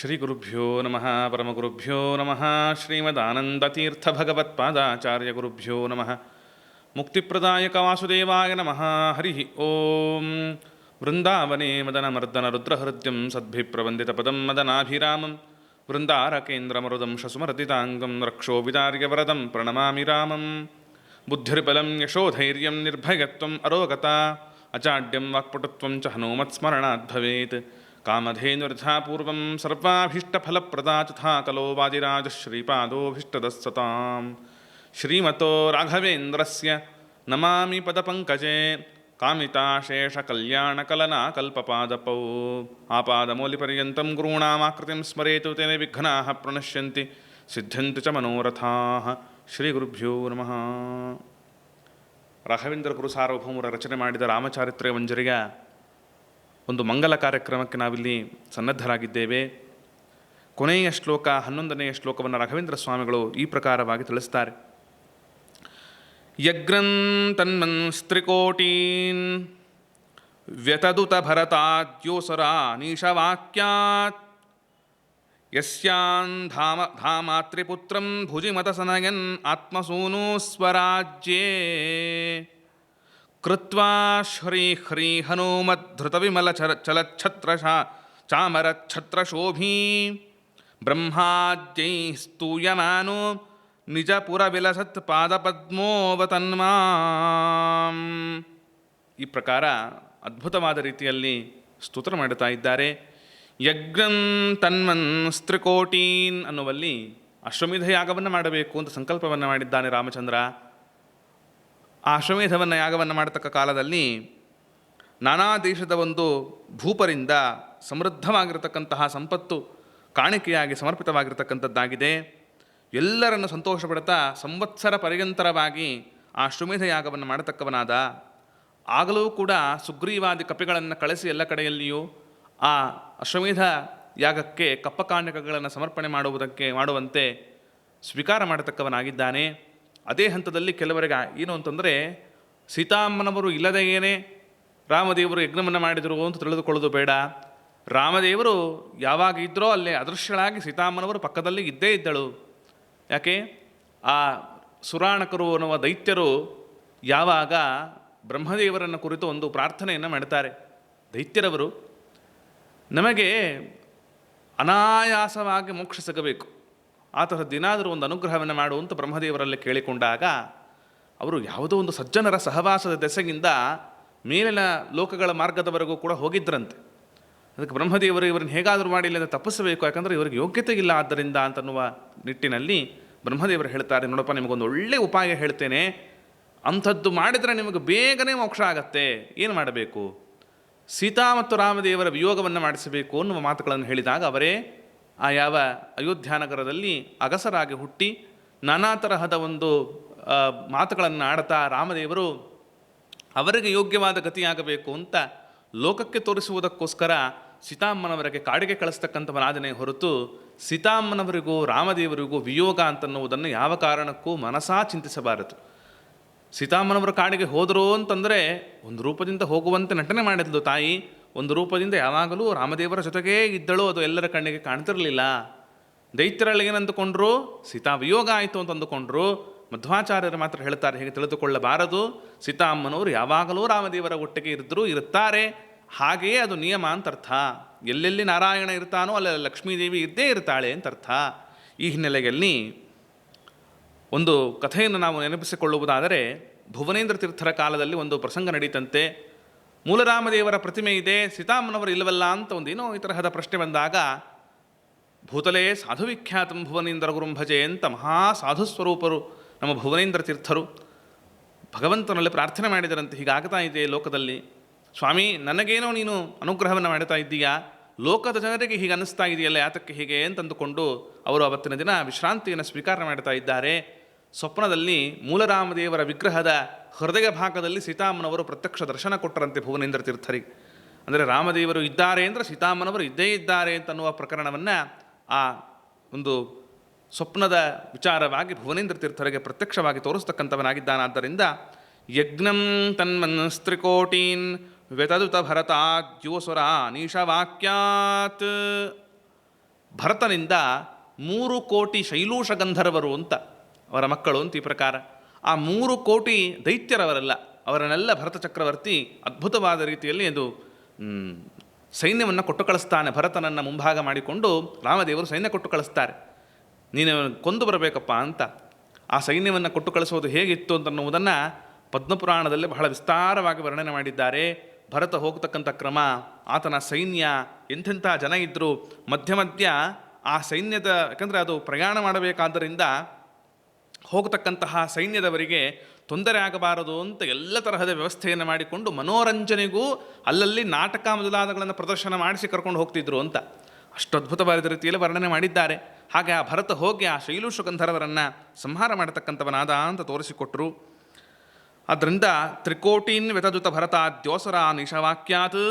श्रीगुरुभ्यो नमः परमगुरुभ्यो नमः श्रीमदानन्दतीर्थभगवत्पादाचार्यगुरुभ्यो नमः। मुक्तिप्रदायकवासुदेवाय नमः हरिः ॐ वृन्दावने मदनमर्दनरुद्रहृद्यं सद्भिप्रवन्दितपदं मदनाभिरामं वृन्दारकेन्द्रमरुदं शसुमर्दिताङ्गं रक्षोविदार्यवरदं प्रणमामि रामं बुद्धिर्बलं यशोधैर्यं निर्भयत्वम् अरोगता। अचाड्यं वाक्पटुत्वं च हनोमत्स्मरणाद्भवेत् कामधेनुर्था पूर्वं सर्वाभीष्टफलप्रदा तथा कलो वाजिराजश्रीपादोऽभीष्टदस्सतां श्रीमतो राघवेन्द्रस्य नमामि पदपङ्कजे कामिताशेषकल्याणकलनाकल्पपादपौ। आपादमौलिपर्यन्तं गुरूणामाकृतिं स्मरेतु तेन विघ्नाः प्रणश्यन्ति, सिद्ध्यन्ति च मनोरथाः। ಶ್ರೀಗುರುಭ್ಯೋ ನಮಃ ರಾಘವೇಂದ್ರ ಗುರು ಸಾರ್ವಭೌಮರ ರಚನೆ ಮಾಡಿದ ರಾಮಚಾರಿತ್ರ್ಯ ಮಂಜರಿಗ ಒಂದು ಮಂಗಲ ಕಾರ್ಯಕ್ರಮಕ್ಕೆ ನಾವಿಲ್ಲಿ ಸನ್ನದ್ಧರಾಗಿದ್ದೇವೆ. ಕೊನೆಯ ಶ್ಲೋಕ, ಹನ್ನೊಂದನೆಯ ಶ್ಲೋಕವನ್ನು ರಾಘವೇಂದ್ರ ಸ್ವಾಮಿಗಳು ಈ ಪ್ರಕಾರವಾಗಿ ತಿಳಿಸ್ತಾರೆ. ಯಗ್ರನ್ ತನ್ಮನ್ ಸ್ತ್ರಿಕೋಟೀನ್ ವ್ಯತದುತ ಭರತಾದ್ಯೋಸರ ನೀಶವಾಕ್ಯಾತ್ ಯಸ್ಯಾನ್ ಧಾಮ, ಧಾಮಾತ್ರಿಪುತ್ರಂ ಭುಜಿಮತಸನಯನ್ ಆತ್ಮಸೂನು ಸ್ವರಾಜ್ಯೇ. ಕೃತ್ವಾ ಶ್ರೀ ಹ್ರೀ ಹನುಮದ್ಧೃತವಿಮಲ ಚರ ಚಲಚ್ಛತ್ರಶಾ ಚಾಮರಚ್ಛತ್ರಶೋಭೀ. ಬ್ರಹ್ಮಾದ್ಯೈ ಸ್ತೂಯಮಾನು ನಿಜಪುರವಿಲಸತ್ ಪಾದಪದ್ಮೋವತನ್ಮಾಂ. ಈ ಪ್ರಕಾರ ಅದ್ಭುತವಾದ ರೀತಿಯಲ್ಲಿ ಸ್ತೋತ್ರ ಮಾಡುತ್ತಾ ಇದ್ದಾರೆ. ಯಜ್ಞಂ ತನ್ಮನ್ ಸ್ತ್ರಿಕೋಟೀನ್ ಅನ್ನುವಲ್ಲಿ ಅಶ್ವಮೇಧ ಯಾಗವನ್ನು ಮಾಡಬೇಕು ಅಂತ ಸಂಕಲ್ಪವನ್ನು ಮಾಡಿದ್ದಾನೆ ರಾಮಚಂದ್ರ. ಆ ಅಶ್ವಮೇಧವನ್ನು ಯಾಗವನ್ನು ಮಾಡತಕ್ಕ ಕಾಲದಲ್ಲಿ ನಾನಾ ದೇಶದ ಒಂದು ಭೂಪರಿಂದ ಸಮೃದ್ಧವಾಗಿರತಕ್ಕಂತಹ ಸಂಪತ್ತು ಕಾಣಿಕೆಯಾಗಿ ಸಮರ್ಪಿತವಾಗಿರತಕ್ಕಂಥದ್ದಾಗಿದೆ. ಎಲ್ಲರನ್ನು ಸಂತೋಷಪಡುತ್ತಾ ಸಂವತ್ಸರ ಪರ್ಯಂತರವಾಗಿ ಆ ಅಶ್ವಮೇಧ ಯಾಗವನ್ನು ಮಾಡತಕ್ಕವನಾದ, ಆಗಲೂ ಕೂಡ ಸುಗ್ರೀವಾದಿ ಕಪಿಗಳನ್ನು ಕಳಿಸಿ ಎಲ್ಲ ಕಡೆಯಲ್ಲಿಯೂ ಆ ಅಶ್ವಮೇಧ ಯಾಗಕ್ಕೆ ಕಪ್ಪಕಾಣಿಕೆಗಳನ್ನು ಸಮರ್ಪಣೆ ಮಾಡುವುದಕ್ಕೆ, ಮಾಡುವಂತೆ ಸ್ವೀಕಾರ ಮಾಡತಕ್ಕವನಾಗಿದ್ದಾನೆ. ಅದೇ ಹಂತದಲ್ಲಿ ಕೆಲವರಿಗೆ ಏನು ಅಂತಂದರೆ, ಸೀತಾಮ್ಮನವರು ಇಲ್ಲದೆಯೇನೆ ರಾಮದೇವರು ಯಜ್ಞವನ್ನು ಮಾಡಿದರು ಅಂತ ತಿಳಿದುಕೊಳ್ಳೋದು ಬೇಡ. ರಾಮದೇವರು ಯಾವಾಗ ಇದ್ದರೋ ಅಲ್ಲೇ ಅದೃಶ್ಯಳಾಗಿ ಸೀತಾಮ್ಮನವರು ಪಕ್ಕದಲ್ಲಿ ಇದ್ದೇ ಇದ್ದಳು. ಯಾಕೆ? ಆ ಸುರಾಣಕರು ಅನ್ನುವ ದೈತ್ಯರು ಯಾವಾಗ ಬ್ರಹ್ಮದೇವರನ್ನು ಕುರಿತು ಒಂದು ಪ್ರಾರ್ಥನೆಯನ್ನು ಮಾಡ್ತಾರೆ. ದೈತ್ಯರವರು, ನಮಗೆ ಅನಾಯಾಸವಾಗಿ ಮೋಕ್ಷ ಸಿಗಬೇಕು. ಆ ದಿನಾದರೂ ಒಂದು ಅನುಗ್ರಹವನ್ನು ಮಾಡುವಂತ ಬ್ರಹ್ಮದೇವರಲ್ಲಿ ಕೇಳಿಕೊಂಡಾಗ ಅವರು ಯಾವುದೋ ಒಂದು ಸಜ್ಜನರ ಸಹವಾಸದ ದೆಸೆಗಿಂದ ಮೇಲಿನ ಲೋಕಗಳ ಮಾರ್ಗದವರೆಗೂ ಕೂಡ ಹೋಗಿದ್ರಂತೆ. ಅದಕ್ಕೆ ಬ್ರಹ್ಮದೇವರು ಇವರನ್ನು ಹೇಗಾದರೂ ಮಾಡಿಲ್ಲ ಅಂತ ತಪ್ಪಿಸಬೇಕು, ಯಾಕಂದರೆ ಇವರಿಗೆ ಯೋಗ್ಯತೆ ಇಲ್ಲ ಆದ್ದರಿಂದ ಅಂತನ್ನುವ ನಿಟ್ಟಿನಲ್ಲಿ ಬ್ರಹ್ಮದೇವರು ಹೇಳ್ತಾರೆ, ನೋಡಪ್ಪ, ನಿಮಗೊಂದು ಒಳ್ಳೆ ಉಪಾಯ ಹೇಳ್ತೇನೆ. ಅಂಥದ್ದು ಮಾಡಿದರೆ ನಿಮಗೆ ಬೇಗನೆ ಮೋಕ್ಷ ಆಗತ್ತೆ. ಏನು ಮಾಡಬೇಕು? ಸೀತಾ ಮತ್ತು ರಾಮದೇವರ ವಿಯೋಗವನ್ನು ಮಾಡಿಸಬೇಕು ಅನ್ನುವ ಮಾತುಗಳನ್ನು ಹೇಳಿದಾಗ ಅವರೇ ಆ ಯಾವ ಅಯೋಧ್ಯಾನಗರದಲ್ಲಿ ಅಗಸರಾಗಿ ಹುಟ್ಟಿ ನಾನಾ ತರಹದ ಒಂದು ಮಾತುಗಳನ್ನು ಆಡ್ತಾ ರಾಮದೇವರು ಅವರಿಗೆ ಯೋಗ್ಯವಾದ ಗತಿಯಾಗಬೇಕು ಅಂತ ಲೋಕಕ್ಕೆ ತೋರಿಸುವುದಕ್ಕೋಸ್ಕರ ಸೀತಾಮ್ಮನವರಿಗೆ ಕಾಡಿಗೆ ಕಳಿಸ್ತಕ್ಕಂಥವನಾದನೆ ಹೊರತು ಸೀತಾಮ್ಮನವರಿಗೂ ರಾಮದೇವರಿಗೂ ವಿಯೋಗ ಅಂತನ್ನುವುದನ್ನು ಯಾವ ಕಾರಣಕ್ಕೂ ಮನಸಾ ಚಿಂತಿಸಬಾರದು. ಸೀತಾಮ್ಮನವರು ಕಾಡಿಗೆ ಹೋದರು ಅಂತಂದರೆ ಒಂದು ರೂಪದಿಂದ ಹೋಗುವಂತೆ ನಟನೆ ಮಾಡಿದ್ಲು ತಾಯಿ. ಒಂದು ರೂಪದಿಂದ ಯಾವಾಗಲೂ ರಾಮದೇವರ ಜೊತೆಗೇ ಇದ್ದಳು, ಅದು ಎಲ್ಲರ ಕಣ್ಣಿಗೆ ಕಾಣ್ತಿರಲಿಲ್ಲ. ದೈತ್ಯರಲ್ಲಿ ಏನಂದುಕೊಂಡ್ರು ಸೀತಾ ವಿಯೋಗ ಆಯಿತು ಅಂತ ಅಂದುಕೊಂಡ್ರು. ಮಧ್ವಾಚಾರ್ಯರು ಮಾತ್ರ ಹೇಳ್ತಾರೆ, ಹೇಗೆ ತಿಳಿದುಕೊಳ್ಳಬಾರದು? ಸೀತಾಮ್ಮನವರು ಯಾವಾಗಲೂ ರಾಮದೇವರ ಒಟ್ಟಿಗೆ ಇದ್ದರೂ ಇರುತ್ತಾರೆ. ಹಾಗೆಯೇ ಅದು ನಿಯಮ ಅಂತ ಅರ್ಥ ಎಲ್ಲೆಲ್ಲಿ ನಾರಾಯಣ ಇರ್ತಾನೋ, ಅಲ್ಲೆಲ್ಲ ಲಕ್ಷ್ಮೀದೇವಿ ಇದ್ದೇ ಇರ್ತಾಳೆ ಅಂತ ಅರ್ಥ ಈ ಹಿನ್ನೆಲೆಯಲ್ಲಿ ಒಂದು ಕಥೆಯನ್ನು ನಾವು ನೆನಪಿಸಿಕೊಳ್ಳುವುದಾದರೆ, ಭುವನೇಂದ್ರ ತೀರ್ಥರ ಕಾಲದಲ್ಲಿ ಒಂದು ಪ್ರಸಂಗ ನಡೀತಂತೆ. ಮೂಲರಾಮದೇವರ ಪ್ರತಿಮೆ ಇದೆ, ಸೀತಾಮನವರು ಇಲ್ಲವಲ್ಲ ಅಂತ ಒಂದು ಏನೋ ಈ ತರಹದ ಪ್ರಶ್ನೆ ಬಂದಾಗ, ಭೂತಲೇ ಸಾಧುವಿಖ್ಯಾತಂ ಭುವನೇಂದ್ರ ಗುರುಂ ಭಜೆ ಅಂತ ಮಹಾ ಸಾಧು ಸ್ವರೂಪರು ನಮ್ಮ ಭುವನೇಂದ್ರ ತೀರ್ಥರು ಭಗವಂತನಲ್ಲಿ ಪ್ರಾರ್ಥನೆ ಮಾಡಿದರಂತೆ ಹೀಗಾಗ್ತಾ ಇದೆ ಲೋಕದಲ್ಲಿ. ಸ್ವಾಮಿ, ನನಗೇನೋ ನೀನು ಅನುಗ್ರಹವನ್ನು ಮಾಡ್ತಾ ಇದ್ದೀಯಾ? ಲೋಕದ ಜನರಿಗೆ ಹೀಗೆ ಅನ್ನಿಸ್ತಾ ಇದೆಯಲ್ಲ, ಯಾತಕ್ಕೆ ಹೀಗೆ ಅಂತಂದುಕೊಂಡು ಅವರು ಅವತ್ತಿನ ದಿನ ವಿಶ್ರಾಂತಿಯನ್ನು ಸ್ವೀಕಾರ ಮಾಡ್ತಾ ಇದ್ದಾರೆ. ಸ್ವಪ್ನದಲ್ಲಿ ಮೂಲರಾಮದೇವರ ವಿಗ್ರಹದ ಹೃದಯ ಭಾಗದಲ್ಲಿ ಸೀತಾಮ್ಮನವರು ಪ್ರತ್ಯಕ್ಷ ದರ್ಶನ ಕೊಟ್ಟರಂತೆ ಭುವನೇಂದ್ರ ತೀರ್ಥರಿಗೆ ಅಂದರೆ ರಾಮದೇವರು ಇದ್ದಾರೆ ಅಂದರೆ ಸೀತಾಮ್ಮನವರು ಇದ್ದೇ ಇದ್ದಾರೆ ಅಂತನ್ನುವ ಪ್ರಕರಣವನ್ನು ಆ ಒಂದು ಸ್ವಪ್ನದ ವಿಚಾರವಾಗಿ ಭುವನೇಂದ್ರ ತೀರ್ಥರಿಗೆ ಪ್ರತ್ಯಕ್ಷವಾಗಿ ತೋರಿಸ್ತಕ್ಕಂಥವನಾಗಿದ್ದಾನಾದ್ದರಿಂದ ಯಜ್ಞಂ ತನ್ಮನ್ಸ್ತ್ರಿಕೋಟೀನ್ ವ್ಯತದುತ ಭರತಾದ್ಯೋಸುರ ನೀಶವಾಕ್ಯಾತ್. ಭರತನಿಂದ ಮೂರು ಕೋಟಿ ಶೈಲೂಷ ಗಂಧರ್ವರು ಅಂತ ಅವರ ಮಕ್ಕಳು ಅಂತ ಈ ಪ್ರಕಾರ. ಆ ಮೂರು ಕೋಟಿ ದೈತ್ಯರವರಲ್ಲ, ಅವರನ್ನೆಲ್ಲ ಭರತ ಚಕ್ರವರ್ತಿ ಅದ್ಭುತವಾದ ರೀತಿಯಲ್ಲಿ ಅದು ಸೈನ್ಯವನ್ನು ಕೊಟ್ಟು ಕಳಿಸ್ತಾನೆ ಭರತನನ್ನು ಮುಂಭಾಗ ಮಾಡಿಕೊಂಡು ರಾಮದೇವರು ಸೈನ್ಯ ಕೊಟ್ಟು ಕಳಿಸ್ತಾರೆ ನೀನು ಕೊಂದು ಬರಬೇಕಪ್ಪ ಅಂತ. ಆ ಸೈನ್ಯವನ್ನು ಕೊಟ್ಟು ಕಳಿಸೋದು ಹೇಗಿತ್ತು ಅಂತನ್ನುವುದನ್ನು ಪದ್ಮಪುರಾಣದಲ್ಲಿ ಬಹಳ ವಿಸ್ತಾರವಾಗಿ ವರ್ಣನೆ ಮಾಡಿದ್ದಾರೆ. ಭರತ ಹೋಗ್ತಕ್ಕಂಥ ಕ್ರಮ, ಆತನ ಸೈನ್ಯ, ಎಂಥೆಂಥ ಜನ ಇದ್ದರು ಮಧ್ಯ ಮಧ್ಯ ಆ ಸೈನ್ಯದ, ಯಾಕಂದರೆ ಅದು ಪ್ರಯಾಣ ಮಾಡಬೇಕಾದ್ದರಿಂದ ಹೋಗತಕ್ಕಂತಹ ಸೈನ್ಯದವರಿಗೆ ತೊಂದರೆ ಆಗಬಾರದು ಅಂತ ಎಲ್ಲ ತರಹದ ವ್ಯವಸ್ಥೆಯನ್ನು ಮಾಡಿಕೊಂಡು ಮನೋರಂಜನೆಗೂ ಅಲ್ಲಲ್ಲಿ ನಾಟಕ ಮೊದಲಾದಗಳನ್ನು ಪ್ರದರ್ಶನ ಮಾಡಿಸಿ ಕರ್ಕೊಂಡು ಹೋಗ್ತಿದ್ರು ಅಂತ. ಅಷ್ಟು ಅದ್ಭುತವಾದ ರೀತಿಯಲ್ಲಿ ವರ್ಣನೆ ಮಾಡಿದ್ದಾರೆ. ಹಾಗೆ ಆ ಭರತ ಹೋಗಿ ಆ ಶೈಲು ಗಂಧರ್ವರನ್ನು ಸಂಹಾರ ಮಾಡತಕ್ಕಂಥವನಾದ ಅಂತ ತೋರಿಸಿಕೊಟ್ರು. ಅದರಿಂದ ತ್ರಿಕೋಟೀನ್ ವ್ಯತದುತ ಭರತಾದ್ಯೋಸರ ನಿಶವಾಕ್ಯಾತ್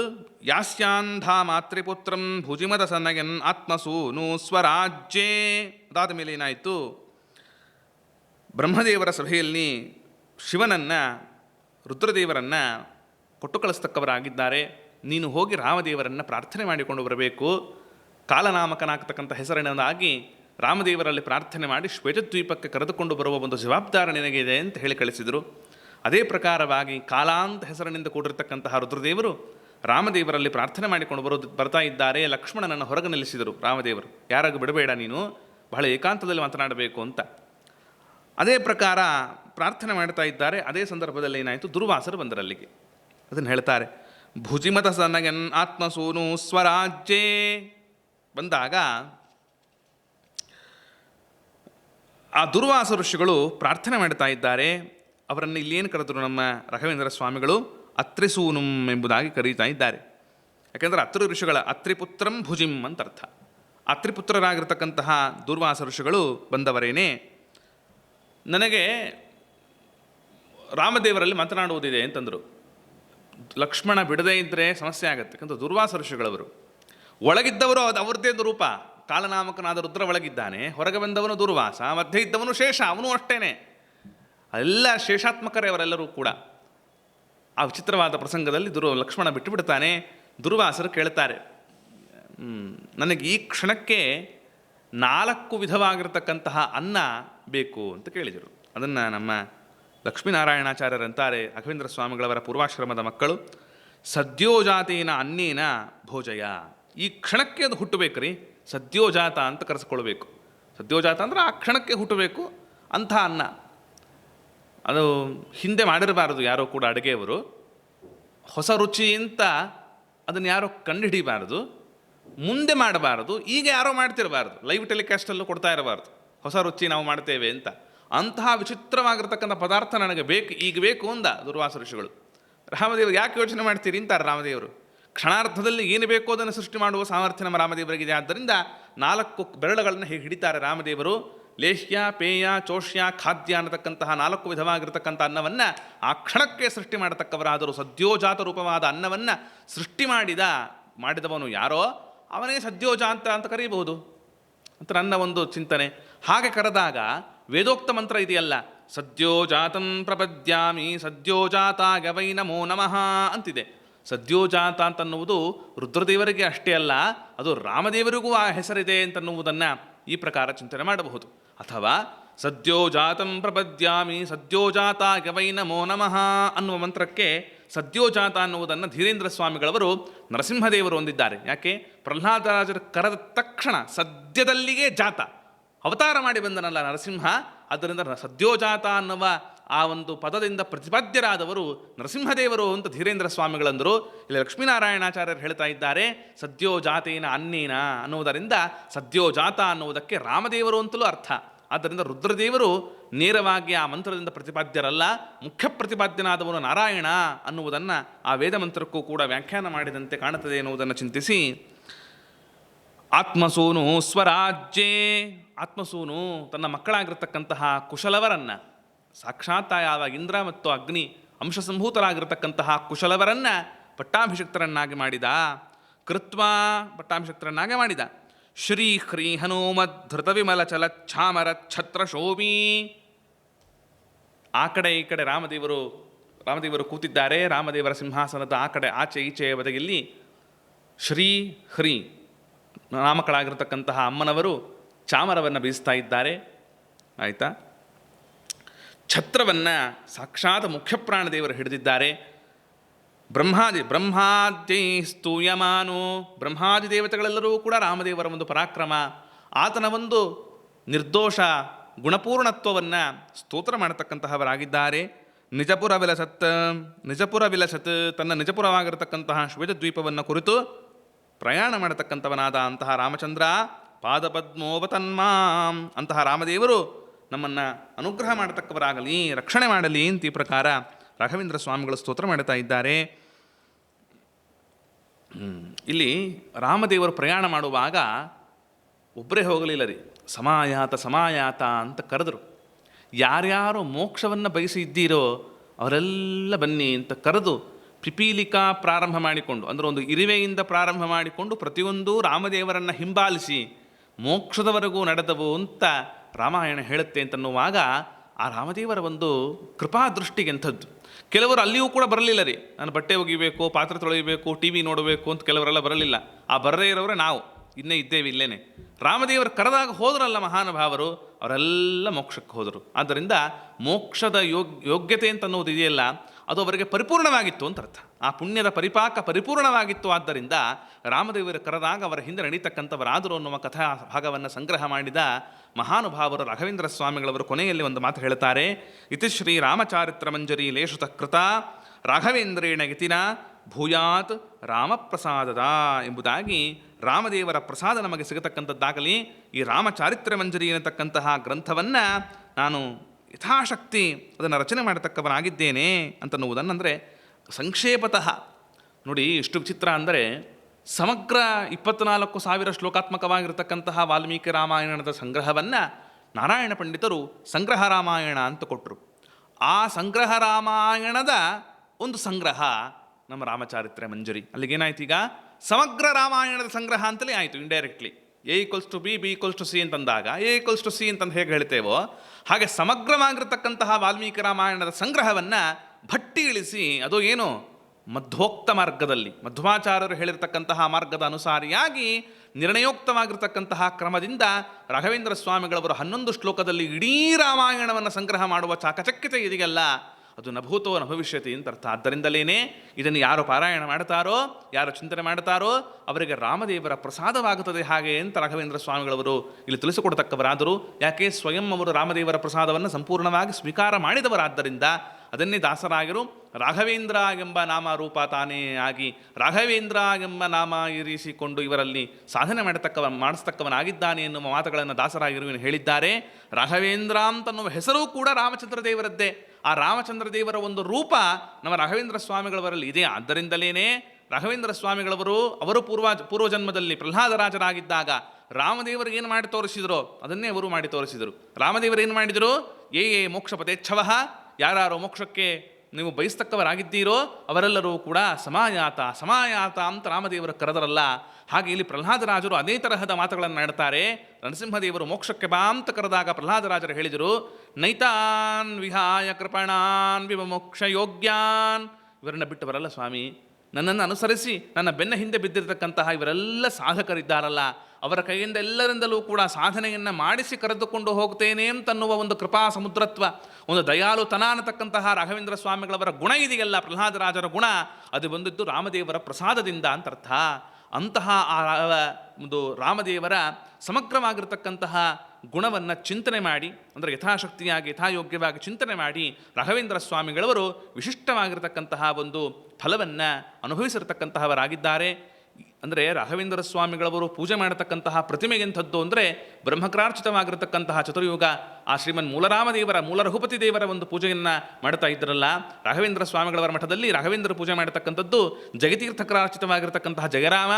ಯಾಸ್ಯಾಂಧ ಮಾತೃಪುತ್ರಂ ಭುಜಿಮದ ಸನಯನ್ ಆತ್ಮಸೂನು ಸ್ವರಾಜ್ಯೇ ಅದಾದ ಮೇಲೆ ಏನಾಯಿತು? ಬ್ರಹ್ಮದೇವರ ಸಭೆಯಲ್ಲಿ ಶಿವನನ್ನು, ರುದ್ರದೇವರನ್ನು ಕೊಟ್ಟು ಕಳಿಸ್ತಕ್ಕವರಾಗಿದ್ದಾರೆ ನೀನು ಹೋಗಿ ರಾಮದೇವರನ್ನು ಪ್ರಾರ್ಥನೆ ಮಾಡಿಕೊಂಡು ಬರಬೇಕು. ಕಾಲನಾಮಕನಾಗ್ತಕ್ಕಂಥ ಹೆಸರಿನದಾಗಿ ರಾಮದೇವರಲ್ಲಿ ಪ್ರಾರ್ಥನೆ ಮಾಡಿ ಶ್ವೇತದ್ವೀಪಕ್ಕೆ ಕರೆದುಕೊಂಡು ಬರುವ ಒಂದು ಜವಾಬ್ದಾರಿ ನಿನಗಿದೆ ಅಂತ ಹೇಳಿ ಕಳಿಸಿದರು. ಅದೇ ಪ್ರಕಾರವಾಗಿ ಕಾಲಾಂತ ಹೆಸರಿನಿಂದ ಕೂಡಿರತಕ್ಕಂತಹ ರುದ್ರದೇವರು ರಾಮದೇವರಲ್ಲಿ ಪ್ರಾರ್ಥನೆ ಮಾಡಿಕೊಂಡು ಬರೋದು, ಬರ್ತಾ ಇದ್ದಾರೆ. ಲಕ್ಷ್ಮಣನನ್ನು ಹೊರಗೆ ನಿಲ್ಲಿಸಿದರು ರಾಮದೇವರು. ಯಾರಾಗೂ ಬಿಡಬೇಡ ನೀನು. ಬಹಳ ಏಕಾಂತದಲ್ಲಿ ಮಾತನಾಡಬೇಕು ಅಂತ. ಅದೇ ಪ್ರಕಾರ ಪ್ರಾರ್ಥನೆ ಮಾಡ್ತಾ ಇದ್ದಾರೆ. ಅದೇ ಸಂದರ್ಭದಲ್ಲಿ ಏನಾಯಿತು? ದುರ್ವಾಸರು ಬಂದರಲ್ಲಿಗೆ ಅದನ್ನು ಹೇಳ್ತಾರೆ, ಭುಜಿಮತ ಸನಗನ್ ಆತ್ಮಸೂನು ಸ್ವರಾಜ್ಯೇ. ಬಂದಾಗ ಆ ದುರ್ವಾಸ ಋಷಿಗಳು ಪ್ರಾರ್ಥನೆ ಮಾಡ್ತಾ ಇದ್ದಾರೆ. ಅವರನ್ನು ಇಲ್ಲೇನು ಕರೆದರು ನಮ್ಮ ರಘವೇಂದ್ರ ಸ್ವಾಮಿಗಳು? ಅತ್ರಿಸೂನುಂ ಎಂಬುದಾಗಿ ಕರೀತಾ ಇದ್ದಾರೆ. ಯಾಕೆಂದರೆ ಅತ್ರಿ ಋಷಿಗಳ ಅತ್ರಿಪುತ್ರಂ ಭುಜಿಂ ಅಂತ ಅರ್ಥ ಅತ್ರಿಪುತ್ರರಾಗಿರ್ತಕ್ಕಂತಹ ದುರ್ವಾಸ ಋಷಿಗಳು ಬಂದವರೇನೇ? ನನಗೆ ರಾಮದೇವರಲ್ಲಿ ಮಾತನಾಡುವುದಿದೆ ಅಂತಂದರು. ಲಕ್ಷ್ಮಣ ಬಿಡದೇ ಇದ್ದರೆ ಸಮಸ್ಯೆ ಆಗುತ್ತೆ. ಯಾಕಂದ್ರೆ ದುರ್ವಾಸ ಋಷಿಗಳವರು. ಒಳಗಿದ್ದವರು ಅದು ಅವ್ರದ್ದೇ ರೂಪ. ಕಾಲನಾಮಕನಾದ ರುದ್ರ ಒಳಗಿದ್ದಾನೆ. ಹೊರಗೆ ಬಂದವನು ದುರ್ವಾಸ. ಮಧ್ಯೆ ಇದ್ದವನು ಶೇಷ. ಅವನು ಅಷ್ಟೇನೆ. ಎಲ್ಲ ಶೇಷಾತ್ಮಕರೇ ಅವರೆಲ್ಲರೂ ಕೂಡ. ಆ ವಿಚಿತ್ರವಾದ ಪ್ರಸಂಗದಲ್ಲಿ ದುರ್ ಲಕ್ಷ್ಮಣ ಬಿಟ್ಟು ಬಿಡ್ತಾನೆ ದುರ್ವಾಸರು ಕೇಳ್ತಾರೆ. ನನಗೆ ಈ ಕ್ಷಣಕ್ಕೆ ನಾಲ್ಕು ವಿಧವಾಗಿರತಕ್ಕಂತಹ ಅನ್ನ ಬೇಕು ಅಂತ ಕೇಳಿದರು. ಅದನ್ನು ನಮ್ಮ ಲಕ್ಷ್ಮೀನಾರಾಯಣಾಚಾರ್ಯರಂತಾರೆ ರಾಘವೇಂದ್ರ ಸ್ವಾಮಿಗಳವರ ಪೂರ್ವಾಶ್ರಮದ ಮಕ್ಕಳು, ಸದ್ಯೋಜಾತೇನ ಅನ್ನೇನ ಭೋಜಯ. ಈ ಕ್ಷಣಕ್ಕೆ ಅದು ಹುಟ್ಟಬೇಕ್ರಿ, ಸದ್ಯೋಜಾತ ಅಂತ ಕರೆಸ್ಕೊಳ್ಬೇಕು ಸದ್ಯೋಜಾತ ಅಂದರೆ ಆ ಕ್ಷಣಕ್ಕೆ ಹುಟ್ಟಬೇಕು ಅಂಥ ಅನ್ನ. ಅದು ಹಿಂದೆ ಮಾಡಿರಬಾರದು ಯಾರೋ ಕೂಡ ಅಡುಗೆಯವರು. ಹೊಸ ರುಚಿ ಅಂತ ಅದನ್ನು ಯಾರೋ ಕಂಡುಹಿಡಿಬಾರದು. ಮುಂದೆ ಮಾಡಬಾರದು. ಈಗ ಯಾರೋ ಮಾಡ್ತಿರಬಾರ್ದು. ಲೈವ್ ಟೆಲಿಕಾಸ್ಟಲ್ಲೂ ಕೊಡ್ತಾ ಇರಬಾರ್ದು. ಹೊಸ ರುಚಿ ನಾವು ಮಾಡ್ತೇವೆ ಅಂತ. ಅಂತಹ ವಿಚಿತ್ರವಾಗಿರ್ತಕ್ಕಂಥ ಪದಾರ್ಥ ನನಗೆ ಬೇಕು, ಈಗ ಬೇಕು ಅಂದ ದುರ್ವಾಸ ಋಷಿಗಳು. ರಾಮದೇವರು ಯಾಕೆ ಯೋಚನೆ ಮಾಡ್ತೀರಿ ಅಂತಾರೆ ರಾಮದೇವರು. ಕ್ಷಣಾರ್ಥದಲ್ಲಿ ಏನು ಬೇಕೋ ಅದನ್ನು ಸೃಷ್ಟಿ ಮಾಡುವ ಸಾಮರ್ಥ್ಯ ನಮ್ಮ ರಾಮದೇವರಿಗಿದೆ. ಆದ್ದರಿಂದ ನಾಲ್ಕು ಬೆರಳುಗಳನ್ನು ಹೇಗೆ ಹಿಡಿತಾರೆ ರಾಮದೇವರು. ಲೇಹ್ಯ, ಪೇಯ, ಚೋಷ್ಯ, ಖಾದ್ಯ ಅನ್ನತಕ್ಕಂತಹ ನಾಲ್ಕು ವಿಧವಾಗಿರ್ತಕ್ಕಂಥ ಅನ್ನವನ್ನು ಆ ಕ್ಷಣಕ್ಕೆ ಸೃಷ್ಟಿ ಮಾಡತಕ್ಕವರಾದರೂ ಸದ್ಯೋಜಾತ ರೂಪವಾದ ಅನ್ನವನ್ನು ಸೃಷ್ಟಿ ಮಾಡಿದ, ಮಾಡಿದವನು ಯಾರೋ? ಅವನೇ ಸದ್ಯೋಜಾತ ಅಂತ ಕರೀಬಹುದು. ಅಂತ ನನ್ನ ಒಂದು ಚಿಂತನೆ. ಹಾಗೆ ಕರೆದಾಗ ವೇದೋಕ್ತ ಮಂತ್ರ ಇದೆಯಲ್ಲ ಸದ್ಯೋಜಾತಂ ಪ್ರಪದ್ಯಾಮಿ ಸದ್ಯೋಜಾತ ಗವೈ ನಮೋ ನಮಃ ಅಂತಿದೆ. ಸದ್ಯೋಜಾತ ಅಂತನ್ನುವುದು ರುದ್ರದೇವರಿಗೆ ಅಷ್ಟೇ ಅಲ್ಲ, ಅದು ರಾಮದೇವರಿಗೂ ಆ ಹೆಸರಿದೆ ಅಂತನ್ನುವುದನ್ನು ಈ ಪ್ರಕಾರ ಚಿಂತನೆ ಮಾಡಬಹುದು. ಅಥವಾ ಸದ್ಯೋಜಾತಂ ಪ್ರಪದ್ಯಾಮಿ ಸದ್ಯೋಜಾತ ಗವೈ ನಮೋ ನಮಃ ಅನ್ನುವ ಮಂತ್ರಕ್ಕೆ ಸದ್ಯೋಜಾತ ಅನ್ನುವುದನ್ನು ಧೀರೇಂದ್ರ ಸ್ವಾಮಿಗಳವರು ನರಸಿಂಹದೇವರು ಹೊಂದಿದ್ದಾರೆ ಯಾಕೆ? ಪ್ರಹ್ಲಾದರಾಜರು ಕರೆದ ತಕ್ಷಣ ಸದ್ಯದಲ್ಲಿಯೇ ಜಾತ. ಅವತಾರ ಮಾಡಿ ಬಂದನಲ್ಲ ನರಸಿಂಹ. ಆದ್ದರಿಂದ ನ- ಸದ್ಯೋಜಾತ ಅನ್ನುವ ಆ ಒಂದು ಪದದಿಂದ ಪ್ರತಿಪಾದ್ಯರಾದವರು ನರಸಿಂಹದೇವರು ಅಂತ ಧೀರೇಂದ್ರ ಸ್ವಾಮಿಗಳಂದರು. ಇಲ್ಲಿ ಲಕ್ಷ್ಮೀನಾರಾಯಣಾಚಾರ್ಯರು ಹೇಳ್ತಾ ಇದ್ದಾರೆ, ಸದ್ಯೋಜಾತೇನ ಅನ್ನೇನ ಅನ್ನುವುದರಿಂದ ಸದ್ಯೋಜಾತ ಅನ್ನುವುದಕ್ಕೆ ರಾಮದೇವರು ಅಂತಲೂ ಅರ್ಥ. ಆದ್ದರಿಂದ ರುದ್ರದೇವರು ನೇರವಾಗಿ ಆ ಮಂತ್ರದಿಂದ ಪ್ರತಿಪಾದ್ಯರಲ್ಲ, ಮುಖ್ಯ ಪ್ರತಿಪಾದ್ಯನಾದವನು ನಾರಾಯಣ ಅನ್ನುವುದನ್ನು ಆ ವೇದ ಮಂತ್ರಕ್ಕೂ ಕೂಡ ವ್ಯಾಖ್ಯಾನ ಮಾಡಿದಂತೆ ಕಾಣುತ್ತದೆ ಎನ್ನುವುದನ್ನು ಚಿಂತಿಸಿ. ಆತ್ಮಸೂನು ಸ್ವರಾಜ್ಯೇ ಆತ್ಮಸೂನು ತನ್ನ ಮಕ್ಕಳಾಗಿರ್ತಕ್ಕಂತಹ ಕುಶಲವರನ್ನು ಸಾಕ್ಷಾತ್ ಇಂದ್ರ ಮತ್ತು ಅಗ್ನಿ ಅಂಶಸಂಭೂತರಾಗಿರ್ತಕ್ಕಂತಹ ಕುಶಲವರನ್ನು ಪಟ್ಟಾಭಿಷಕ್ತರನ್ನಾಗಿ ಮಾಡಿದ, ಕೃತ್ವ ಪಟ್ಟಾಭಿಷಕ್ತರನ್ನಾಗಿ ಮಾಡಿದ. ಶ್ರೀ ಹ್ರೀ ಹನುಮದ್ ಧೃತವಿಮಲ ಚಲ ಛಾಮರ ಛತ್ರ ಶೋಭಿ. ಆ ಕಡೆ ಈ ಕಡೆ ರಾಮದೇವರು ರಾಮದೇವರು ಕೂತಿದ್ದಾರೆ, ರಾಮದೇವರ ಸಿಂಹಾಸನದ ಆ ಕಡೆ ಆಚೆ ಈಚೆಯ ಬದಗಿಲ್ಲಿ ಶ್ರೀ ಹ್ರೀ ನಾಮಕಳಾಗಿರ್ತಕ್ಕಂತಹ ಅಮ್ಮನವರು ಚಾಮರವನ್ನು ಬೀಸ್ತಾ ಇದ್ದಾರೆ. ಆಯಿತಾ? ಛತ್ರವನ್ನು ಸಾಕ್ಷಾತ್ ಮುಖ್ಯಪ್ರಾಣದೇವರು ಹಿಡಿದಿದ್ದಾರೆ. ಬ್ರಹ್ಮಾದಿ ಬ್ರಹ್ಮಾದ್ಯೈ ಸ್ತೂಯಮಾನು, ಬ್ರಹ್ಮಾದಿ ದೇವತೆಗಳೆಲ್ಲರೂ ಕೂಡ ರಾಮದೇವರ ಒಂದು ಪರಾಕ್ರಮ. ಆತನ ಒಂದು ನಿರ್ದೋಷ ಗುಣಪೂರ್ಣತ್ವವನ್ನು ಸ್ತೋತ್ರ ಮಾಡತಕ್ಕಂತಹವರಾಗಿದ್ದಾರೆ. ನಿಜಪುರ ವಿಲಸತ್ ನಿಜಪುರ ವಿಲಸತ್ ತನ್ನ ನಿಜಪುರವಾಗಿರತಕ್ಕಂತಹ ಶ್ವೇತದ್ವೀಪವನ್ನು ಕುರಿತು ಪ್ರಯಾಣ ಮಾಡತಕ್ಕಂಥವನಾದ ಅಂತಹ ರಾಮಚಂದ್ರ ಪಾದಪದ್ಮೋಪತನ್ಮಾಂ ಅಂತಹ ರಾಮದೇವರು ನಮ್ಮನ್ನು ಅನುಗ್ರಹ ಮಾಡತಕ್ಕವರಾಗಲಿ, ರಕ್ಷಣೆ ಮಾಡಲಿ ಅಂತ ಈ ಪ್ರಕಾರ ರಾಘವೇಂದ್ರ ಸ್ವಾಮಿಗಳು ಸ್ತೋತ್ರ ಮಾಡ್ತಾ ಇದ್ದಾರೆ. ಇಲ್ಲಿ ರಾಮದೇವರು ಪ್ರಯಾಣ ಮಾಡುವಾಗ ಒಬ್ಬರೇ ಹೋಗಲಿಲ್ಲ ರೀ ಸಮಾಯಾತ ಸಮಾಯಾತ ಅಂತ ಕರೆದರು ಯಾರ್ಯಾರು ಮೋಕ್ಷವನ್ನು ಬಯಸಿ ಇದ್ದೀರೋ ಅವರೆಲ್ಲ ಬನ್ನಿ ಅಂತ ಕರೆದು ಪಿಪೀಲಿಕಾ ಪ್ರಾರಂಭ ಮಾಡಿಕೊಂಡು, ಅಂದರೆ ಒಂದು ಇರಿವೆಯಿಂದ ಪ್ರಾರಂಭ ಮಾಡಿಕೊಂಡು ಪ್ರತಿಯೊಂದು ರಾಮದೇವರನ್ನು ಹಿಂಬಾಲಿಸಿ ಮೋಕ್ಷದವರೆಗೂ ನಡೆದವು ಅಂತ ರಾಮಾಯಣ ಹೇಳುತ್ತೆ ಅಂತನ್ನುವಾಗ ಆ ರಾಮದೇವರ ಒಂದು ಕೃಪಾ ದೃಷ್ಟಿಗೆ ಕೆಲವರು ಅಲ್ಲಿಯೂ ಕೂಡ ಬರಲಿಲ್ಲ ರೀ. ನಾನು ಬಟ್ಟೆ ಒಗಿಬೇಕು, ಪಾತ್ರೆ ತೊಳೆಯಬೇಕು, ಟಿ ವಿ ನೋಡಬೇಕು ಅಂತ ಕೆಲವರೆಲ್ಲ ಬರಲಿಲ್ಲ. ಆ ಬರದೇ ಇರೋರೆ ನಾವು. ಇನ್ನೇ ಇದ್ದೇವೆ ಇಲ್ಲೇನೆ. ರಾಮದೇವರು ಕರೆದಾಗ ಹೋದ್ರಲ್ಲ ಮಹಾನುಭಾವರು, ಅವರೆಲ್ಲ ಮೋಕ್ಷಕ್ಕೆ ಹೋದರು. ಆದ್ದರಿಂದ ಮೋಕ್ಷದ ಯೋಗ್ ಯೋಗ್ಯತೆ ಅಂತ ಅನ್ನೋದು ಇದೆಯಲ್ಲ ಅದು ಅವರಿಗೆ ಪರಿಪೂರ್ಣವಾಗಿತ್ತು ಅಂತ ಅರ್ಥ. ಆ ಪುಣ್ಯದ ಪರಿಪಾಕ ಪರಿಪೂರ್ಣವಾಗಿತ್ತು ಆದ್ದರಿಂದ ರಾಮದೇವರು ಕರೆದಾಗ ಅವರ ಹಿಂದೆ ನಡೀತಕ್ಕಂಥವರಾದರು ಅನ್ನುವ ಕಥಾ ಭಾಗವನ್ನು ಸಂಗ್ರಹ ಮಾಡಿದ ಮಹಾನುಭಾವರು ರಾಘವೇಂದ್ರ ಸ್ವಾಮಿಗಳವರು ಕೊನೆಯಲ್ಲಿ ಒಂದು ಮಾತು ಹೇಳ್ತಾರೆ ಇತಿ ಶ್ರೀ ರಾಮಚಾರಿತ್ರ ಮಂಜರಿ ಲೇಷುತ ಕೃತ ರಾಘವೇಂದ್ರೇಣ ಗತಿನ ಭೂಯಾತ್ ರಾಮಪ್ರಸಾದದ ಎಂಬುದಾಗಿ ರಾಮದೇವರ ಪ್ರಸಾದ ನಮಗೆ ಸಿಗತಕ್ಕಂಥದ್ದಾಗಲಿ ಈ ರಾಮಚಾರಿತ್ರ ಮಂಜರಿ ಎನ್ನತಕ್ಕಂತಹ ಗ್ರಂಥವನ್ನು ನಾನು ಯಥಾಶಕ್ತಿ ಅದನ್ನು ರಚನೆ ಮಾಡತಕ್ಕವನಾಗಿದ್ದೇನೆ ಅಂತನ್ನುವುದನ್ನಂದರೆ ಸಂಕ್ಷೇಪತಃ. ನೋಡಿ ಎಷ್ಟು ವಿಚಿತ್ರ ಅಂದರೆ ಸಮಗ್ರ ಇಪ್ಪತ್ನಾಲ್ಕು ಸಾವಿರ ಶ್ಲೋಕಾತ್ಮಕವಾಗಿರತಕ್ಕಂತಹ ವಾಲ್ಮೀಕಿ ರಾಮಾಯಣದ ಸಂಗ್ರಹವನ್ನು ನಾರಾಯಣ ಪಂಡಿತರು ಸಂಗ್ರಹ ರಾಮಾಯಣ ಅಂತ ಕೊಟ್ಟರು ಆ ಸಂಗ್ರಹ ರಾಮಾಯಣದ ಒಂದು ಸಂಗ್ರಹ ನಮ್ಮ ರಾಮಚಾರಿತ್ರ್ಯ ಮಂಜರಿ. ಅಲ್ಲಿಗೇನಾಯ್ತು ಈಗ? ಸಮಗ್ರ ರಾಮಾಯಣದ ಸಂಗ್ರಹ ಅಂತಲೇ ಆಯಿತು indirectly A equals to B B equals to C ಅಂತಂದಾಗ ಎ ಈಕ್ವಲ್ಸ್ ಟು ಸಿ ಅಂತಂದು ಹೇಗೆ ಹೇಳ್ತೇವೋ, ಹಾಗೆ ಸಮಗ್ರವಾಗಿರತಕ್ಕಂತಹ ವಾಲ್ಮೀಕಿ ರಾಮಾಯಣದ ಸಂಗ್ರಹವನ್ನು ಭಟ್ಟಿ ಇಳಿಸಿ, ಅದು ಏನು? ಮಧ್ವೋಕ್ತ ಮಾರ್ಗದಲ್ಲಿ. ಮಧ್ವಾಚಾರ್ಯರು ಹೇಳಿರ್ತಕ್ಕಂತಹ ಮಾರ್ಗದ ಅನುಸಾರಿಯಾಗಿ ನಿರ್ಣಯೋಕ್ತವಾಗಿರ್ತಕ್ಕಂತಹ ಕ್ರಮದಿಂದ ರಾಘವೇಂದ್ರ ಸ್ವಾಮಿಗಳವರು ಹನ್ನೊಂದು ಶ್ಲೋಕದಲ್ಲಿ ಇಡೀ ರಾಮಾಯಣವನ್ನು ಸಂಗ್ರಹ ಮಾಡುವ ಚಾಕಚಕ್ಯತೆ ಇದೆಯಲ್ಲ ಅದು ನಭೂತೋ ನಭವಿಷ್ಯತಿ ಭವಿಷ್ಯತಿ ಅಂತ ಅರ್ಥ. ಆದ್ದರಿಂದಲೇ ಇದನ್ನು ಯಾರು ಪಾರಾಯಣ ಮಾಡ್ತಾರೋ, ಯಾರು ಚಿಂತನೆ ಮಾಡ್ತಾರೋ, ಅವರಿಗೆ ರಾಮದೇವರ ಪ್ರಸಾದವಾಗುತ್ತದೆ ಹಾಗೆ ಅಂತ ರಾಘವೇಂದ್ರ ಸ್ವಾಮಿಗಳವರು ಇಲ್ಲಿ ತಿಳಿಸಿಕೊಡ್ತಕ್ಕವರಾದರು. ಯಾಕೆ? ಸ್ವಯಂ ಅವರು ರಾಮದೇವರ ಪ್ರಸಾದವನ್ನು ಸಂಪೂರ್ಣವಾಗಿ ಸ್ವೀಕಾರ ಮಾಡಿದವರಾದ್ದರಿಂದ ಅದನ್ನೇ ದಾಸರಾಗಿರು. ರಾಘವೇಂದ್ರ ಎಂಬ ನಾಮ ರೂಪ ತಾನೇ ಆಗಿ ರಾಘವೇಂದ್ರ ಎಂಬ ನಾಮ ಇರಿಸಿಕೊಂಡು ಇವರಲ್ಲಿ ಸಾಧನೆ ಮಾಡತಕ್ಕವ, ಮಾಡಿಸ್ತಕ್ಕವನಾಗಿದ್ದಾನೆ ಎನ್ನುವ ಮಾತುಗಳನ್ನು ದಾಸರಾಗಿರುವನು ಹೇಳಿದ್ದಾರೆ. ರಾಘವೇಂದ್ರ ಅಂತನ್ನುವ ಹೆಸರು ಕೂಡ ರಾಮಚಂದ್ರ ದೇವರದ್ದೇ. ಆ ರಾಮಚಂದ್ರ ದೇವರ ಒಂದು ರೂಪ ನಮ್ಮ ರಾಘವೇಂದ್ರ ಸ್ವಾಮಿಗಳವರಲ್ಲಿ ಇದೆ. ಆದ್ದರಿಂದಲೇ ರಾಘವೇಂದ್ರ ಸ್ವಾಮಿಗಳವರು ಅವರು ಪೂರ್ವ ಪೂರ್ವಜನ್ಮದಲ್ಲಿ ಪ್ರಹ್ಲಾದರಾಜರಾಗಿದ್ದಾಗ ರಾಮದೇವರು ಏನು ಮಾಡಿ ತೋರಿಸಿದರೋ? ಅದನ್ನೇ ಅವರು ಮಾಡಿ ತೋರಿಸಿದರು. ರಾಮದೇವರು ಏನು ಮಾಡಿದರು? ಏ ಏ ಮೋಕ್ಷ ಪದೇಚ್ಛವಹ ಯಾರು ಮೋಕ್ಷಕ್ಕೆ ನೀವು ಬಯಸ್ತಕ್ಕವರಾಗಿದ್ದೀರೋ ಅವರೆಲ್ಲರೂ ಕೂಡ ಸಮಾಯಾತ ಸಮಾಯಾತ ಅಂತ ರಾಮದೇವರು ಕರೆದರಲ್ಲ. ಹಾಗೆ ಇಲ್ಲಿ ಪ್ರಹ್ಲಾದರಾಜರು ಅದೇ ತರಹದ ಮಾತುಗಳನ್ನು ಆಡ್ತಾರೆ ನರಸಿಂಹದೇವರು ಮೋಕ್ಷಕ್ಕೆ ಬಾ ಅಂತ ಕರೆದಾಗ ಪ್ರಹ್ಲಾದರಾಜರು ಹೇಳಿದರು, ನೈತಾನ್ ವಿಹಾಯ ಕೃಪಣಾನ್ ವಿಮೋಕ್ಷ ಯೋಗ್ಯಾನ್. ಇವರನ್ನು ಬಿಟ್ಟವರಲ್ಲ ಸ್ವಾಮಿ. ನನ್ನನ್ನು ಅನುಸರಿಸಿ ನನ್ನ ಬೆನ್ನ ಹಿಂದೆ ಬಿದ್ದಿರತಕ್ಕಂತಹ ಇವರೆಲ್ಲ ಸಾಧಕರಿದ್ದಾರಲ್ಲ, ಅವರ ಕೈಯಿಂದ ಎಲ್ಲರಿಂದಲೂ ಕೂಡ ಸಾಧನೆಯನ್ನು ಮಾಡಿಸಿ ಕರೆದುಕೊಂಡು ಹೋಗ್ತೇನೆ ಅಂತನ್ನುವ ಒಂದು ಕೃಪಾ ಸಮುದ್ರತ್ವ, ಒಂದು ದಯಾಳುತನ ಅನ್ನತಕ್ಕಂತಹ ರಾಘವೇಂದ್ರ ಸ್ವಾಮಿಗಳವರ ಗುಣ ಇದೆಯಲ್ಲ ಪ್ರಹ್ಲಾದರಾಜರ ಗುಣ, ಅದು ಬಂದಿದ್ದು ರಾಮದೇವರ ಪ್ರಸಾದದಿಂದ ಅಂತ ಅರ್ಥ ಅಂತಹ ಆ ಒಂದು ರಾಮದೇವರ ಸಮಗ್ರವಾಗಿರ್ತಕ್ಕಂತಹ ಗುಣವನ್ನು ಚಿಂತನೆ ಮಾಡಿ, ಅಂದರೆ ಯಥಾಶಕ್ತಿಯಾಗಿ, ಯಥಾಯೋಗ್ಯವಾಗಿ ಚಿಂತನೆ ಮಾಡಿ ರಾಘವೇಂದ್ರ ಸ್ವಾಮಿಗಳವರು ವಿಶಿಷ್ಟವಾಗಿರತಕ್ಕಂತಹ ಒಂದು ಫಲವನ್ನು ಅನುಭವಿಸಿರ್ತಕ್ಕಂತಹವರಾಗಿದ್ದಾರೆ. ಅಂದರೆ ರಾಘವೇಂದ್ರ ಸ್ವಾಮಿಗಳವರು ಪೂಜೆ ಮಾಡತಕ್ಕಂತಹ ಪ್ರತಿಮೆ ಎಂಥದ್ದು ಅಂದರೆ ಬ್ರಹ್ಮಕ್ರಾರ್ಚಿತವಾಗಿರತಕ್ಕಂತಹ ಚತುರ್ಯುಗ. ಆ ಶ್ರೀಮನ್ ಮೂಲರಾಮದೇವರ ಮೂಲ ರಘುಪತಿ ದೇವರ ಒಂದು ಪೂಜೆಯನ್ನು ಮಾಡ್ತಾ ಇದ್ದರಲ್ಲ. ರಾಘವೇಂದ್ರ ಸ್ವಾಮಿಗಳವರ ಮಠದಲ್ಲಿ ರಾಘವೇಂದ್ರ ಪೂಜೆ ಮಾಡತಕ್ಕಂಥದ್ದು ಜಗತೀರ್ಥಕರಾರ್ಚಿತವಾಗಿರತಕ್ಕಂತಹ ಜಯರಾಮ.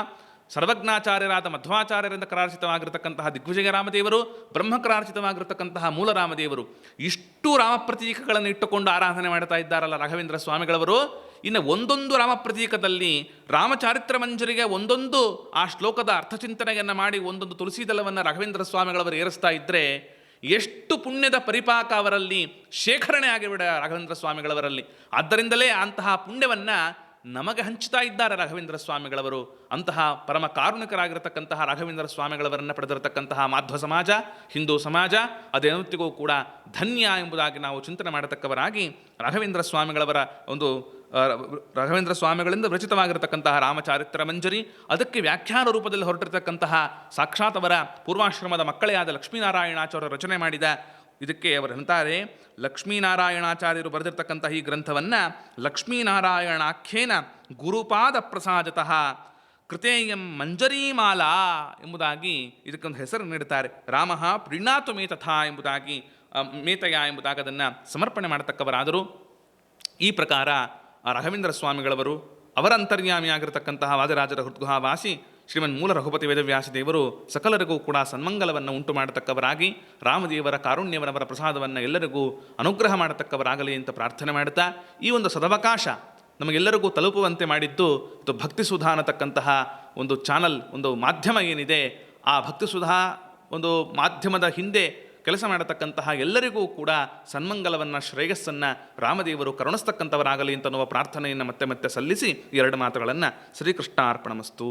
ಸರ್ವಜ್ಞಾಚಾರ್ಯರಾದ ಮಧ್ವಾಚಾರ್ಯರಿಂದ ಕರಾರ್ಚಿತವಾಗಿರತಕ್ಕಂತಹ ದಿಗ್ವಿಜಯ ರಾಮದೇವರು, ಬ್ರಹ್ಮಕರಾರ್ಚಿತವಾಗಿರ್ತಕ್ಕಂತಹ ಮೂಲ ರಾಮದೇವರು, ಇಷ್ಟು ರಾಮ ಪ್ರತೀಕಗಳನ್ನು ಇಟ್ಟುಕೊಂಡು ಆರಾಧನೆ ಮಾಡ್ತಾ ಇದ್ದಾರಲ್ಲ ರಾಘವೇಂದ್ರ ಸ್ವಾಮಿಗಳವರು. ಇನ್ನು ಒಂದೊಂದು ರಾಮ ಪ್ರತೀಕದಲ್ಲಿ ರಾಮಚಾರಿತ್ರ ಮಂಜರಿಗೆ ಒಂದೊಂದು ಆ ಶ್ಲೋಕದ ಅರ್ಥಚಿಂತನೆಯನ್ನು ಮಾಡಿ ಒಂದೊಂದು ತುಳಸಿ ದಳವನ್ನು ರಾಘವೇಂದ್ರ ಸ್ವಾಮಿಗಳವರು ಏರಿಸ್ತಾ ಇದ್ದರೆ ಎಷ್ಟು ಪುಣ್ಯದ ಪರಿಪಾಕ ಅವರಲ್ಲಿ ಶೇಖರಣೆ ಆಗಿಬಿಡ ರಾಘವೇಂದ್ರ ಸ್ವಾಮಿಗಳವರಲ್ಲಿ. ಆದ್ದರಿಂದಲೇ ಅಂತಹ ಪುಣ್ಯವನ್ನು ನಮಗೆ ಹಂಚ್ತಾ ಇದ್ದಾರೆ ರಾಘವೇಂದ್ರ ಸ್ವಾಮಿಗಳವರು. ಅಂತಹ ಪರಮ ಕಾರುಣಿಕರಾಗಿರತಕ್ಕಂತಹ ರಾಘವೇಂದ್ರ ಸ್ವಾಮಿಗಳವರನ್ನು ಪಡೆದಿರತಕ್ಕಂತಹ ಮಾಧ್ವ ಸಮಾಜ, ಹಿಂದೂ ಸಮಾಜ ಅದೇನೊತ್ತಿಗೂ ಕೂಡ ಧನ್ಯ ಎಂಬುದಾಗಿ ನಾವು ಚಿಂತನೆ ಮಾಡತಕ್ಕವರಾಗಿ ರಾಘವೇಂದ್ರ ಸ್ವಾಮಿಗಳವರ ಒಂದು ರಾಘವೇಂದ್ರ ಸ್ವಾಮಿಗಳಿಂದ ರಚಿತವಾಗಿರತಕ್ಕಂತಹ ರಾಮಚಾರಿತ್ರ ಮಂಜರಿ, ಅದಕ್ಕೆ ವ್ಯಾಖ್ಯಾನ ರೂಪದಲ್ಲಿ ಹೊರಟಿರತಕ್ಕಂತಹ ಸಾಕ್ಷಾತ್ ಅವರ ಪೂರ್ವಾಶ್ರಮದ ಮಕ್ಕಳೇ ಆದ ಲಕ್ಷ್ಮೀನಾರಾಯಣಾಚಾರ್ಯ ರಚನೆ ಮಾಡಿದ ಇದಕ್ಕೆ ಅವರು ಅಂತಾರೆ, ಲಕ್ಷ್ಮೀನಾರಾಯಣಾಚಾರ್ಯರು ಬರೆದಿರ್ತಕ್ಕಂತಹ ಈ ಗ್ರಂಥವನ್ನು ಲಕ್ಷ್ಮೀನಾರಾಯಣಾಖ್ಯೇನ ಗುರುಪಾದ ಪ್ರಸಾದತಃ ಕೃತೇಯಂ ಮಂಜರೀಮಾಲಾ ಎಂಬುದಾಗಿ ಇದಕ್ಕೊಂದು ಹೆಸರು ನೀಡುತ್ತಾರೆ ರಾಮ ಪ್ರೀಣಾತು ಮೇತಥ ಎಂಬುದಾಗಿ ಮೇತಯ ಎಂಬುದಾಗಿ ಅದನ್ನು ಸಮರ್ಪಣೆ ಮಾಡತಕ್ಕವರಾದರು. ಈ ಪ್ರಕಾರ ರಾಘವೇಂದ್ರ ಸ್ವಾಮಿಗಳವರು ಅವರ ಅಂತರ್ಯಾಮಿಯಾಗಿರತಕ್ಕಂತಹ ವಾದರಾಜರ ಹೃದ್ಗುಹಾವಾಸಿ ಶ್ರೀಮನ್ ಮೂಲ ರಘುಪತಿ ವೇದವ್ಯಾಸ ದೇವರು ಸಕಲರಿಗೂ ಕೂಡ ಸನ್ಮಂಗಲವನ್ನು ಉಂಟು ಮಾಡತಕ್ಕವರಾಗಿ ರಾಮದೇವರ ಕಾರುಣ್ಯವನವರ ಪ್ರಸಾದವನ್ನು ಎಲ್ಲರಿಗೂ ಅನುಗ್ರಹ ಮಾಡತಕ್ಕವರಾಗಲಿ ಅಂತ ಪ್ರಾರ್ಥನೆ ಮಾಡುತ್ತಾ, ಈ ಒಂದು ಸದವಕಾಶ ನಮಗೆಲ್ಲರಿಗೂ ತಲುಪುವಂತೆ ಮಾಡಿದ್ದು, ಇದು ಭಕ್ತಿ ಸುಧಾ ಅನ್ನತಕ್ಕಂತಹ ಒಂದು ಚಾನಲ್, ಒಂದು ಮಾಧ್ಯಮ ಏನಿದೆ, ಆ ಭಕ್ತಿ ಸುಧಾ ಒಂದು ಮಾಧ್ಯಮದ ಹಿಂದೆ ಕೆಲಸ ಮಾಡತಕ್ಕಂತಹ ಎಲ್ಲರಿಗೂ ಕೂಡ ಸನ್ಮಂಗಲವನ್ನು, ಶ್ರೇಯಸ್ಸನ್ನು ರಾಮದೇವರು ಕರುಣಿಸ್ತಕ್ಕಂಥವರಾಗಲಿ ಅಂತನ್ನುವ ಪ್ರಾರ್ಥನೆಯನ್ನು ಮತ್ತೆ ಮತ್ತೆ ಸಲ್ಲಿಸಿ ಎರಡು ಮಾತುಗಳನ್ನು ಶ್ರೀಕೃಷ್ಣ ಅರ್ಪಣಮಸ್ತು